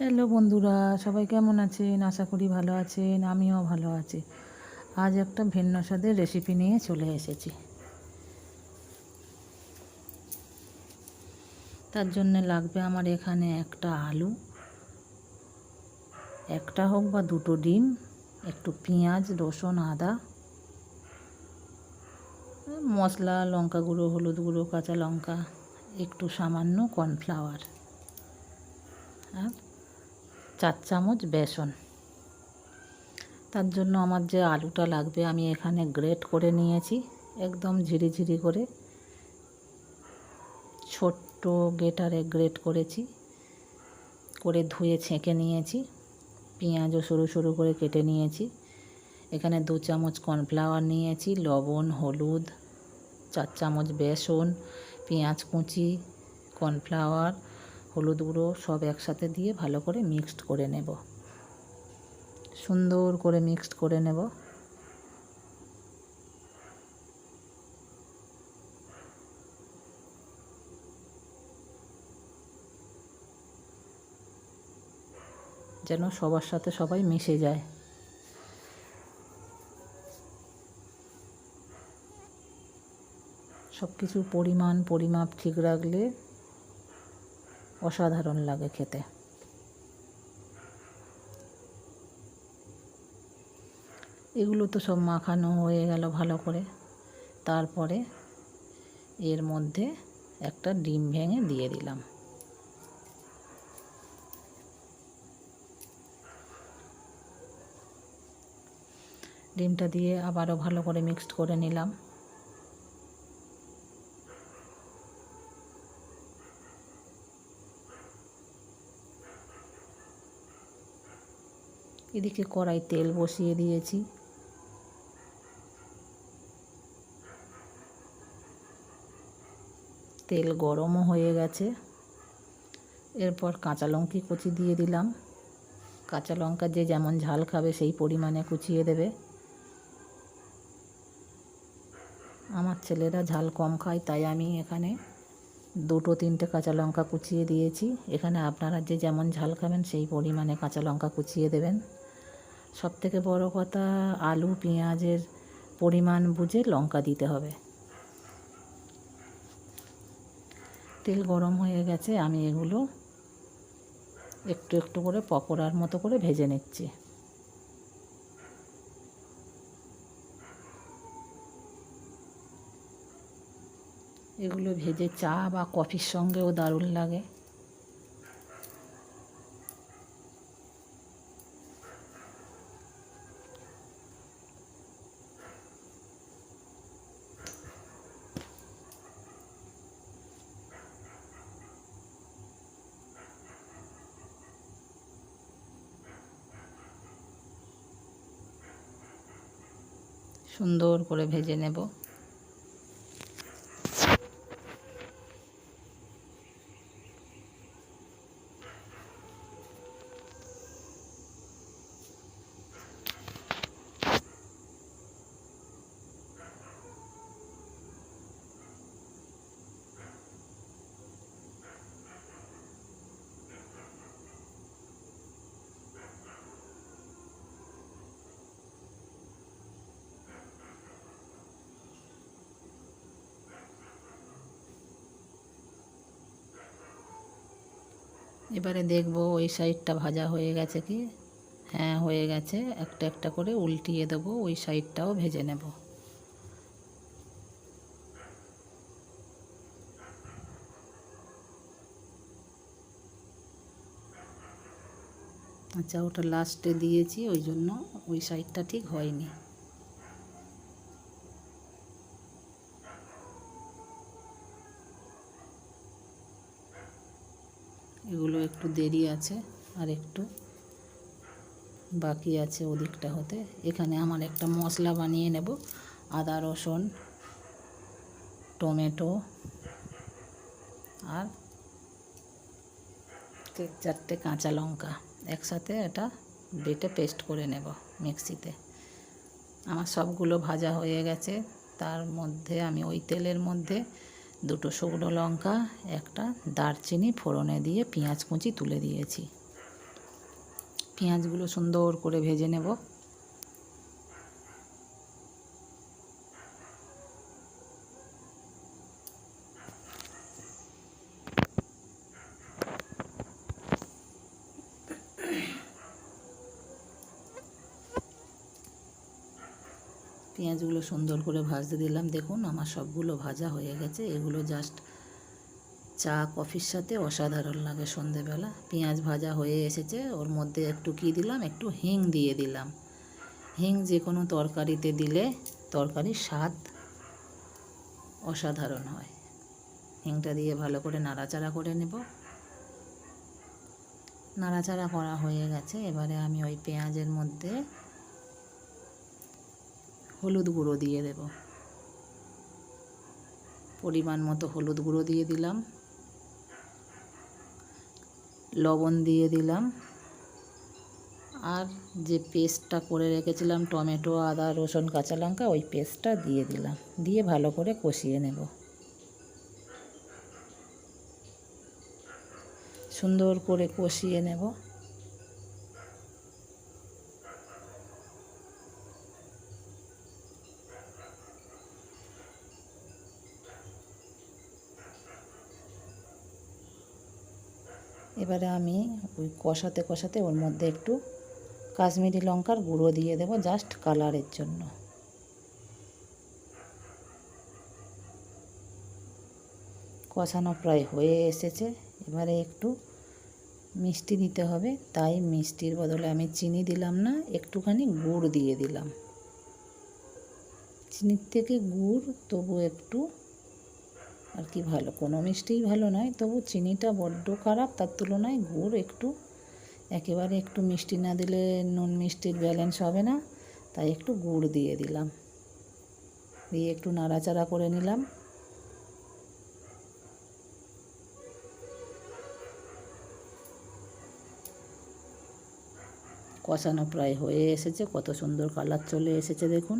Hello বন্ধুরা, সবাই কেমন আছেন? আশা করি ভালো আছেন, আমিও ভালো আছি। আজ একটা ভিন্ন স্বাদের রেসিপি নিয়ে চলে এসেছি। তার জন্য লাগবে আমার এখানে একটা আলু, একটা হোক বা দুটো ডিম, একটু পেঁয়াজ, রসুন, আদা, মশলা, লঙ্কা গুঁড়ো, হলুদ গুঁড়ো, কাঁচা লঙ্কা, একটু সামান্য কর্নফ্লাওয়ার আর চার চামচ বেসন। তার জন্য আমার যে আলুটা লাগবে আমি এখানে গ্রেট করে নিয়েছি, একদম ঝিরিঝিরি করে। ছোট্ট গেটারে গ্রেট করেছি, করে ধুয়ে ছেঁকে নিয়েছি, পেঁয়াজও সরু সরু করে কেটে নিয়েছি। এখানে দু চামচ কর্নফ্লাওয়ার নিয়েছি, লবণ, হলুদ, চার চামচ বেসন, পেঁয়াজ কুচি, কর্নফ্লাওয়ার হলুদ গুঁড়ো সব একসাথে দিয়ে ভালো করে মিক্সড করে নেব। সুন্দর করে মিক্সড করে নেব। যেন সবার সাথে সবাই মিশে যায়। সব কিছু পরিমাণ পরিমাপ ঠিক রাখলে অসাধারণ লাগে খেতে। এগুলো তো সব মাখানো হয়ে গেল ভালো করে। তারপরে এর মধ্যে একটা ডিম ভেঙে দিয়ে দিলাম। ডিমটা দিয়ে আবারও ভালো করে মিক্সড করে নিলাম। এদিকে কড়াই তেল বসিয়ে দিয়েছি। তেল গরমও হয়ে গেছে। এরপর কাঁচা লঙ্কি কুচি দিয়ে দিলাম। কাঁচা লঙ্কা যে যেমন ঝাল খাবে সেই পরিমাণে কুচিয়ে দেবে। আমার ছেলেরা ঝাল কম খায়, তাই আমি এখানে দুটো তিনটে কাঁচা লঙ্কা কুচিয়ে দিয়েছি। এখানে আপনারা যে যেমন ঝাল খাবেন সেই পরিমাণে কাঁচা লঙ্কা কুচিয়ে দেবেন। সব থেকে বড় কথা আলু, পেঁয়াজের পরিমাণ বুঝে লঙ্কা দিতে হবে। তেল গরম হয়ে গেছে, আমি এগুলো একটু একটু করে পকোড়ার মতো করে ভেজে নিচ্ছি। এগুলো ভেজে চা বা কফির সঙ্গেও দারুণ লাগে। সুন্দর করে ভেজে নেব। এবারে দেখব ওই সাইডটা ভাজা হয়ে গেছে কি? হ্যাঁ হয়ে গেছে। একটা একটা করে উল্টিয়ে দেবো, ওই সাইডটাও ভেজে নেব। আচ্ছা ওটা লাস্টে দিয়েছি, ওই জন্য ওই সাইডটা ঠিক হয়নি। এগুলো একটু দেরি আছে, আর একটু বাকি আছে ওদিকটা হতে। এখানে আমার একটা মশলা বানিয়ে নেব, আদা, রসুন, টমেটো আর চারটে কাঁচা লঙ্কা। একসাথে এটা বেটে পেস্ট করে নেব মিক্সিতে। আমার সবগুলো ভাজা হয়ে গেছে, তার মধ্যে আমি ওই তেলের মধ্যে দুটো শুকনো লঙ্কা, একটা দারচিনি ফোড়নে দিয়ে পেঁয়াজ কুচি তুলে দিয়েছি। পেঁয়াজগুলো সুন্দর করে ভেজে নেব। পেঁয়াজগুলো সুন্দর করে ভাজতে দিলাম। দেখুন, আমার সবগুলো ভাজা হয়ে গেছে। এগুলো জাস্ট চা, কফির সাথে অসাধারণ লাগে সন্ধেবেলা। পেঁয়াজ ভাজা হয়ে এসেছে। ওর মধ্যে একটু কী দিলাম? একটু হিং দিয়ে দিলাম। হিং যে কোনো তরকারিতে দিলে তরকারির স্বাদ অসাধারণ হয়। হিংটা দিয়ে ভালো করে নাড়াচাড়া করে নেব। নাড়াচাড়া করা হয়ে গেছে। এবারে আমি ওই পেঁয়াজের মধ্যে হলুদ গুঁড়ো দিয়ে দেব। পরিমাণ মতো হলুদ গুঁড়ো দিয়ে দিলাম। লবণ দিয়ে দিলাম। আর যে পেস্টটা করে রেখেছিলাম, টমেটো, আদা, রসুন, কাঁচা লঙ্কা, ওই পেস্টটা দিয়ে দিলাম। দিয়ে ভালো করে কষিয়ে নেব। সুন্দর করে কষিয়ে নেব। এবারে আমি ওই কষাতে কষাতে ওর মধ্যে একটু কাশ্মীরি লঙ্কার গুঁড়ো দিয়ে দেবো জাস্ট কালারের জন্য। কষানো প্রায় হয়ে এসেছে। এবারে একটু মিষ্টি দিতে হবে, তাই মিষ্টির বদলে আমি চিনি দিলাম না, একটুখানি গুড় দিয়ে দিলাম। চিনির থেকে গুড়, তবু একটু আর কি ভালো? কোনো মিষ্টিই ভালো নয়। তবু চিনিটা বড্ড খারাপ, তার তুলনায় গুড় একটু, একেবারে একটু মিষ্টি না দিলে নুন মিষ্টির ব্যালেন্স হবে না। তাই একটু গুড় দিয়ে দিলাম। দিয়ে একটু নাড়াচাড়া করে নিলাম। কষানো প্রায় হয়ে এসেছে। কত সুন্দর কালার চলে এসেছে, দেখুন।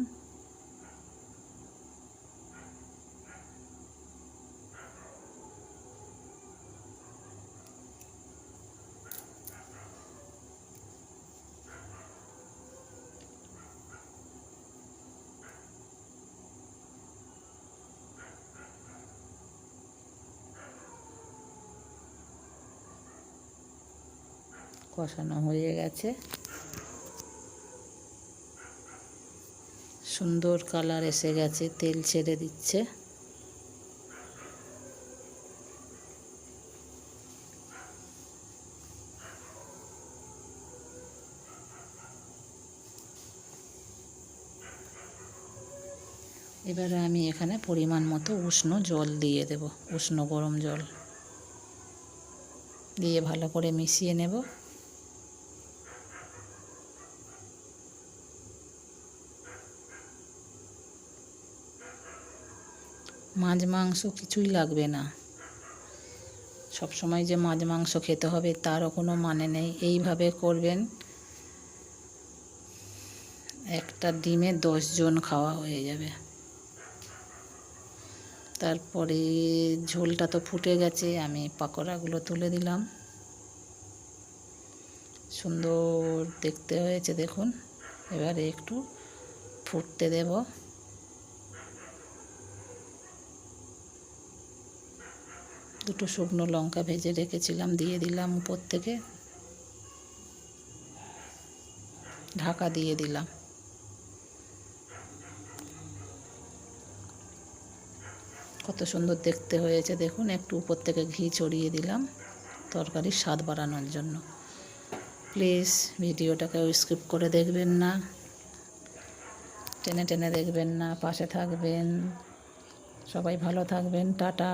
কষানো হয়ে গেছে। সুন্দর কালার এসে গেছে, তেল ছেড়ে দিচ্ছে। এবারে আমি এখানে পরিমাণ মতো উষ্ণ জল দিয়ে দেব, উষ্ণ গরম জল। দিয়ে ভালো করে মিশিয়ে নেব। মাছ, মাংস কিছুই লাগবে না। সব সময় যে মাছ, মাংস খেতে হবে তারও কোনো মানে নেই। এইভাবে করবেন, একটা ডিমে জন খাওয়া হয়ে যাবে। তারপরে ঝোলটা তো ফুটে গেছে, আমি পাকোড়াগুলো তুলে দিলাম। সুন্দর দেখতে হয়েছে, দেখুন। এবারে একটু ফুটতে দেব। দুটো শুকনো লঙ্কা ভেজে রেখেছিলাম, দিয়ে দিলাম উপর থেকে। ঢাকা দিয়ে দিলাম। কত সুন্দর দেখতে হয়েছে, দেখুন, একটু উপর থেকে ঘি ছড়িয়ে দিলাম তরকারির স্বাদ বাড়ানোর জন্য। প্লিজ ভিডিওটাকে স্কিপ করে দেখবেন না, টেনে টেনে দেখবেন না, পাশে থাকবেন। সবাই ভালো থাকবেন, টাটা।